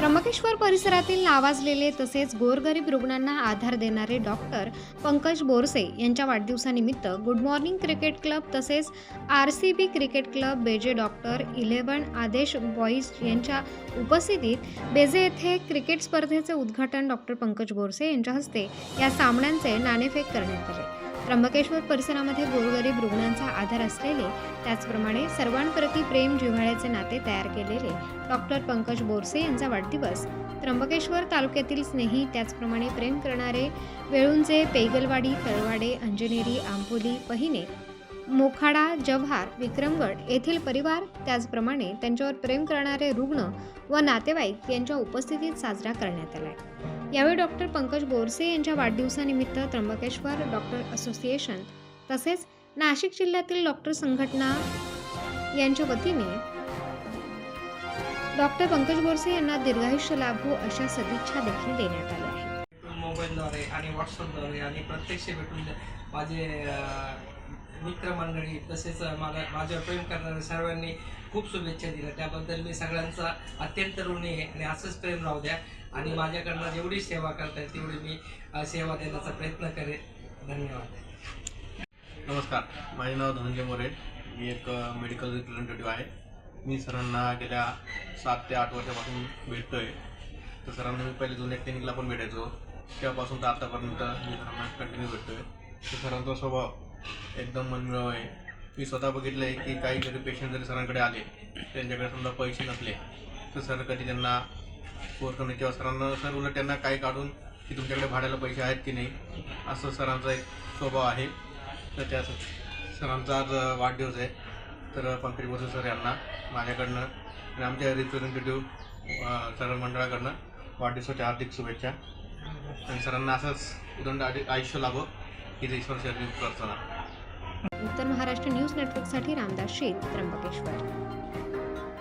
त्र्यंबकेश्वर परिसरातील नावाजलेले तसेच गोरगरीब रुग्णांना आधार देणारे डॉक्टर पंकज बोरसे यांच्या वाढदिवसानिमित्त गुड मॉर्निंग क्रिकेट क्लब तसेच R C B cricket club बेजे डॉक्टर इलेव्हन आदेश बॉईज यांच्या उपस्थितीत बेजे येथे क्रिकेट स्पर्धेचे उद्घाटन डॉक्टर पंकज बोरसे यांच्या हस्ते या सामन्यांचे नाणेफेक करण्यात आले. त्र्यंबकेश्वर परिसरामध्ये गोरगरीब रुग्णांचा आधार असलेले त्याचप्रमाणे सर्वांप्रती प्रेम जिव्हाळ्याचे नाते तयार केलेले डॉक्टर पंकज बोरसे यांचा वाढदिवस. त्र्यंबकेश्वर तालुक्यातील स्नेही त्याचप्रमाणे प्रेम करणारे वेळुंजे पेगलवाडी तळवाडे अंजनेरी आंबोली पहिने मोखाडा जव्हार विक्रमगड येथील परिवार त्याचप्रमाणे त्यांच्यावर प्रेम करणारे रुग्ण व नातेवाईक यांच्या उपस्थितीत साजरा करण्यात आला यावेळी डॉक्टर पंकज बोरसे यांच्या वाढदिवसानिमित्त त्र्यंबकेश्वर डॉक्टर असोसिएशन तसेच नाशिक जिल्ह्यातील डॉक्टर संघटना यांच्या वतीने डॉक्टर पंकज बोरसे यांना दीर्घायुष्य लाभो अशा सदिच्छा देखील देण्यात आल्या आहेत. मोबाईलद्वारे आणि व्हॉट्सअपद्वारे आणि प्रत्यक्ष भेटून माझे मित्रमंडळी तसेच मला माझ्यावर प्रेम करणाऱ्या सर्वांनी खूप शुभेच्छा दिल्या. त्याबद्दल मी सगळ्यांचा अत्यंत ऋणी आहे आणि असंच प्रेम राहू द्या. आणि माझ्याकडनं जेवढी सेवा करता येईल तेवढी मी सेवा देण्याचा प्रयत्न करेन. धन्यवाद. नमस्कार. माझे नाव धनंजय मोरे. मी एक मेडिकल रिप्रेझेंटेटिव्ह आहे. मी सरांना गेल्या सात ते आठ वर्षापासून भेटतो आहे तर सरांना मी पहिले जुन्या क्लिनिकला पण भेटायचो. तेव्हापासून तर आतापर्यंत मी सरांना कंटिन्यू भेटतो आहे तर सरांचा स्वभाव एकदम मनमिळाव आहे. मी स्वतः बघितलं आहे की काही जरी पेशंट जरी सरांकडे आले त्यांच्याकडे समजा पैसे नसले तर सर कधी त्यांना फोर्स करणे किंवा सरांना सर उलट त्यांना काही काढून की तुमच्याकडे भाड्याला पैसे आहेत की नाही असं सरांचा एक स्वभाव आहे. तर त्या सरांचा आज वाढदिवस आहे. तर पंकज बसू सर यांना माझ्याकडनं आणि आमच्या रिप्रेझेंटेटिव्ह सर मंडळाकडनं वाढदिवसाच्या हार्दिक शुभेच्छा. आणि सरांना असंच उदंड आयु- आयुष्य लाभो ही ईश्वर शरीर प्रार्थना. उत्तर महाराष्ट्र न्यूज नेटवर्कसाठी रामदास शेत त्र्यंबकेश्वर.